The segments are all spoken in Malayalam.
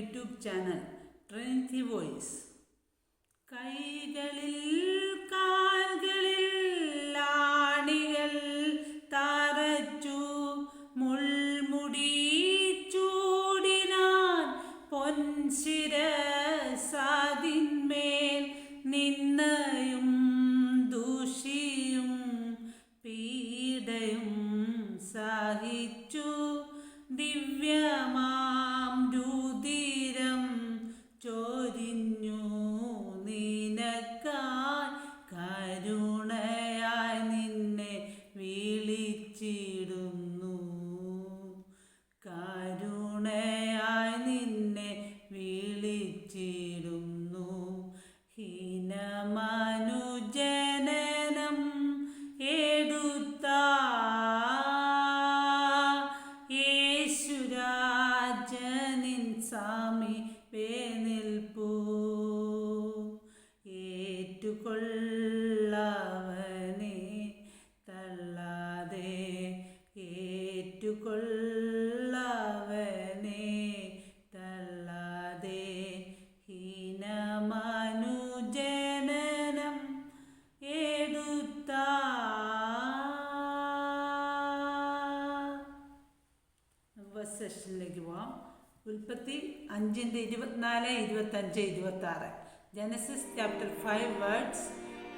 यूट्यूब चैनल ट्रेन थी वॉइस। സെഷനിലേക്ക് പോവാം. ഉൽപ്പത്തി അഞ്ചിന്റെ ഇരുപത്തിനാല് ഇരുപത്തഞ്ച് ഇരുപത്തി ആറ് Genesis chapter five words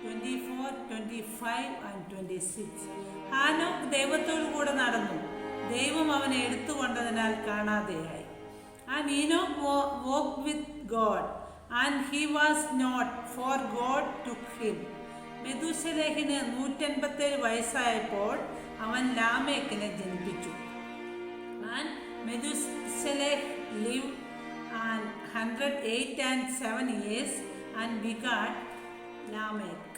twenty four twenty five and twenty six ഹാനോക്ക് ദൈവത്തോടു കൂടെ നടന്നു. ദൈവം അവനെ എടുത്തുകൊണ്ടതിനാൽ കാണാതെയായി. And Enoch walk with God and he was not for God took him മെതുശലേഹിന് നൂറ്റൻപത്തേഴ് വയസ്സായപ്പോൾ അവൻ ലാമേക്കിനെ ജനിപ്പിച്ചു. And Methuselah lived and 108 and 7 years and begat Lamech.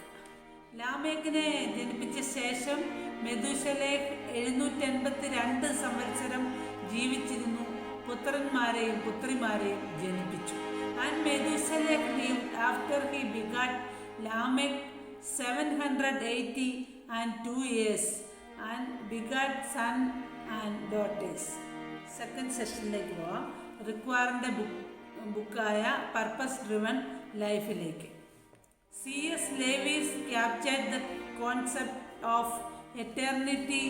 ലാമേക്കിനെ ജനിപ്പിച്ച ശേഷം മെതുശലേഖ് എഴുന്നൂറ്റി രണ്ട് സംവത്സരം ജീവിച്ചിരുന്നു. പുത്രന്മാരെയും പുത്രിമാരെയും ജനിപ്പിച്ചു. And Methuselah lived after he begat Lamech seven hundred eighty and two years and begat son and daughters. Second സെഷനിലേക്ക് പോവാം റിക്വയറിൻ്റെ ബുക്ക് ബുക്കായ പർപ്പസ് ഡ്രിവൺ ലൈഫിലേക്ക് C S Lewis captured the concept of eternity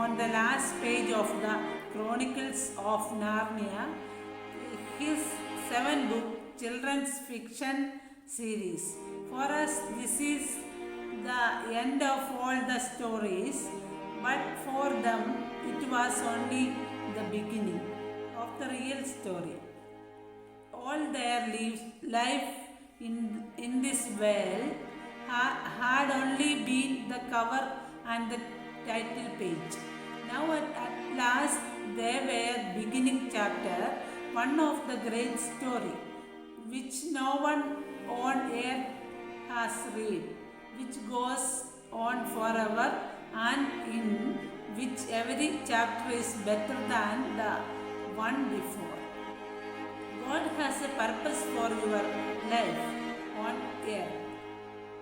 on the last page of the chronicles of Narnia his seven book children's fiction series. For us, this is the end of all the stories, but for them, it was only the beginning of the real story. All their lives, life in, in this world ha- had only been the cover and the title page. Now, at, at last, they were beginning chapter, one of the great story which no one on earth has read, which goes on forever and in which every chapter is better than the one before. God has a purpose for your life on earth,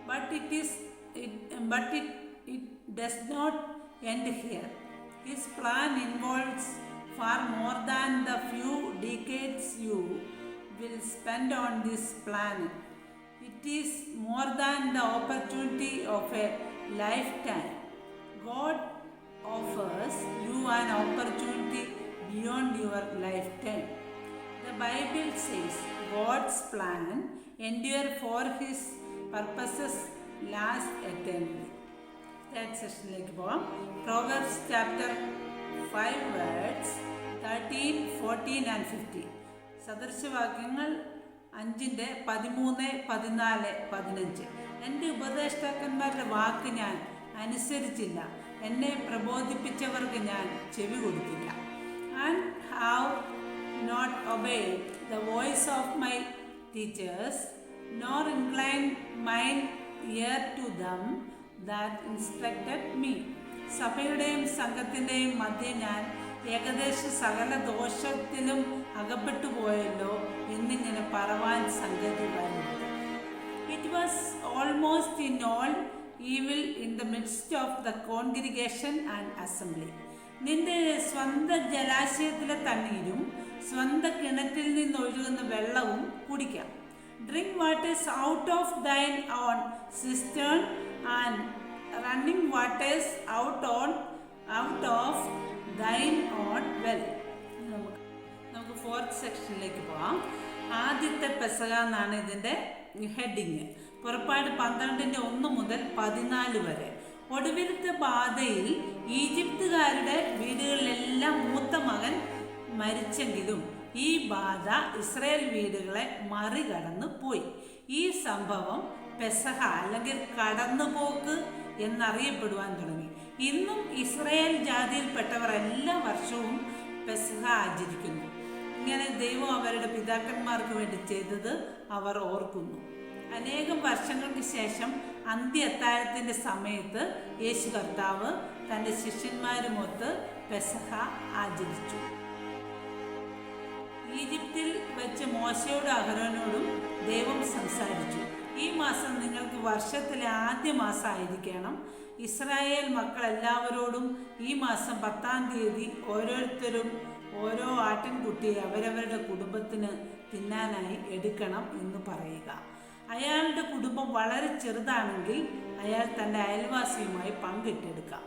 but it is it, but it, it does not end here. His plan involves far more than the few decades you will spend on this planet. It is more than the opportunity of a lifetime. God offers you an opportunity beyond your lifetime. The Bible says God's plan endure for his purposes last eternally. Third സെഷനിലേക്ക് പോവാം Proverbs chapter five words thirteen fourteen and fifteen സദൃശവാക്യങ്ങൾ അഞ്ചിന്റെ പതിമൂന്ന് പതിനാല് പതിനഞ്ച് എന്റെ ഉപദേഷ്ടാക്കന്മാരുടെ വാക്ക് ഞാൻ അനുസരിച്ചില്ല എന്നെ പ്രബോധിപ്പിച്ചവർക്ക് ഞാൻ ചെവി കൊടുത്തില്ല and have not obey the voice of my teachers nor incline mine ear to them that instructed me സഭയുടെയും സംഘത്തിന്റെയും മധ്യ ഞാൻ ഏകദേശം സകല ദോഷത്തിലും അകപ്പെട്ടു പോയല്ലോ എന്നിങ്ങനെ പറവാൻ സംഗതി വരുന്നത്. It was almost in all evil in the midst of the congregation and assembly നിന്റെ സ്വന്തം ജലാശയത്തിലെ തണ്ണീരും സ്വന്തം കിണറ്റിൽ നിന്ന് ഒഴുകുന്ന വെള്ളവും കുടിക്കാം. Drink waters out of thine own cistern and running waters out on out of thine own well നമുക്ക് ഫോർത്ത് സെക്ഷനിലേക്ക് പോവാം. ആദ്യത്തെ പെസക എന്നാണ് ഇതിന്റെ ഹെഡിങ് പുറപ്പാട് പന്ത്രണ്ടിന്റെ ഒന്ന് മുതൽ പതിനാല് വരെ. ഒടുവിലത്തെ ബാധയിൽ ഈജിപ്തുകാരുടെ വീടുകളിലെല്ലാം മൂത്ത മകൻ മരിച്ചെങ്കിലും ഈ ബാധ ഇസ്രയേൽ വീടുകളെ മറികടന്ന് പോയി. ഈ സംഭവം പെസഹ അല്ലെങ്കിൽ കടന്നുപോക്ക് എന്നറിയപ്പെടുവാൻ തുടങ്ങി. ഇന്നും ഇസ്രയേൽ ജാതിയിൽപ്പെട്ടവർ എല്ലാ വർഷവും പെസഹ ആചരിക്കുന്നു. ഇങ്ങനെ ദൈവം അവരുടെ പിതാക്കന്മാർക്ക് വേണ്ടി ചെയ്തത് അവർ ഓർക്കുന്നു. അനേകം വർഷങ്ങൾക്ക് ശേഷം അന്ത്യ അത്താഴത്തിന്റെ സമയത്ത് യേശു കർത്താവ് തന്റെ ശിഷ്യന്മാരുമൊത്ത് പെസഹ ആചരിച്ചു. ഈജിപ്തിൽ വെച്ച് മോശയോടും അഹരോനോടും ദൈവം സംസാരിച്ചു. ഈ മാസം നിങ്ങൾക്ക് വർഷത്തിലെ ആദ്യ മാസമായിരിക്കണം. ഇസ്രായേൽ മക്കൾ എല്ലാവരോടും ഈ മാസം പത്താം തീയതി ഓരോരുത്തരും ഓരോ ആട്ടിൻകുട്ടിയെ അവരവരുടെ കുടുംബത്തിന് തിന്നാനായി എടുക്കണം എന്ന് പറയുക. അയാളുടെ കുടുംബം വളരെ ചെറുതാണെങ്കിൽ അയാൾ തന്റെ അയൽവാസിയുമായി പങ്കിട്ടെടുക്കാം.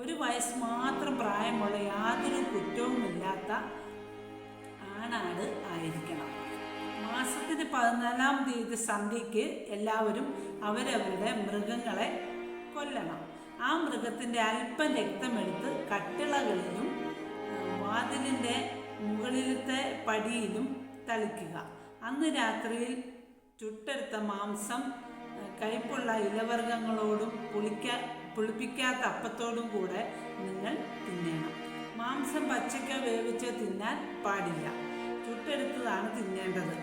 ഒരു വയസ്സ് മാത്രം പ്രായമുള്ള യാതൊരു കുറ്റവുമില്ലാത്ത ആണാട് ആയിരിക്കണം. മാസത്തിന് പതിനാലാം തീയതി സന്ധ്യയ്ക്ക് എല്ലാവരും അവരവരുടെ മൃഗങ്ങളെ കൊല്ലണം. ആ മൃഗത്തിന്റെ അല്പം രക്തമെടുത്ത് കട്ടിളകളിലും വാതിലിന്റെ മുകളിലത്തെ പടിയിലും തളിക്കുക. അന്ന് രാത്രിയിൽ ചുട്ടെടുത്ത മാംസം കയ്പുള്ള ഇലവർഗങ്ങളോടും പുളിക്ക പുളിപ്പിക്കാത്ത അപ്പത്തോടും കൂടെ നിങ്ങൾ തിന്നണം. മാംസം പച്ചയ്ക്ക വേവിച്ച് തിന്നാൻ പാടില്ല. ചുട്ടെടുത്തതാണ് തിന്നേണ്ടത്.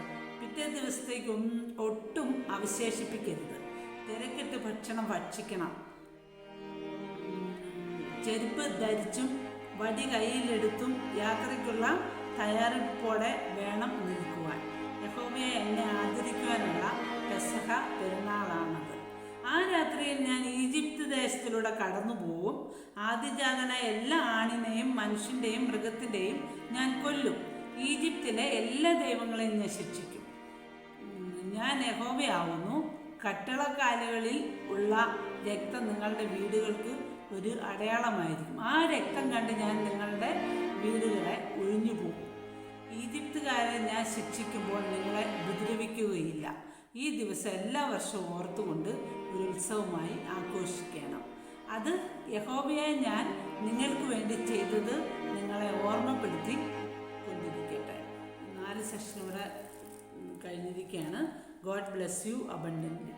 പിറ്റേ ദിവസത്തേക്ക് ഒട്ടും അവശേഷിപ്പിക്കരുത്. തിരക്കിട്ട് ഭക്ഷണം ഭക്ഷിക്കണം. ചെരുപ്പ് ധരിച്ചും വടി കയ്യിലെടുത്തും യാത്രയ്ക്കുള്ള തയ്യാറെടുപ്പോടെ വേണം നിൽക്കുവാൻ പെസഹ പെരുന്നാളാണത്. ആ രാത്രിയിൽ ഞാൻ ഈജിപ്ത് ദേശത്തിലൂടെ കടന്നു പോവും. ആദ്യജാതനായ എല്ലാ ആണിനെയും മനുഷ്യന്റെയും മൃഗത്തിന്റെയും ഞാൻ കൊല്ലും. ഈജിപ്തിലെ എല്ലാ ദൈവങ്ങളെയും ഞാൻ ശിക്ഷിക്കും. ഞാൻ യഹോവയാവുന്നു. കട്ടളക്കാലുകളിൽ ഉള്ള രക്തം നിങ്ങളുടെ വീടുകൾക്ക് ഒരു അടയാളമായിരിക്കും. ആ രക്തം കണ്ട് ഞാൻ നിങ്ങളുടെ വീടുകളെ ഒഴിഞ്ഞു പോകും ഈജിപ്തുകാരെ ഞാൻ ശിക്ഷിക്കുമ്പോൾ നിങ്ങളെ ഉപദ്രവിക്കുകയില്ല. ഈ ദിവസം എല്ലാ വർഷവും ഓർത്തുകൊണ്ട് ഒരു ഉത്സവമായി ആഘോഷിക്കണം. അത് യഹോബയെ ഞാൻ നിങ്ങൾക്ക് വേണ്ടി ചെയ്തത് നിങ്ങളെ ഓർമ്മപ്പെടുത്തി കൊണ്ടിരിക്കട്ടെ. നാല് സെഷൻ കഴിഞ്ഞിരിക്കുകയാണ്. God bless you abundant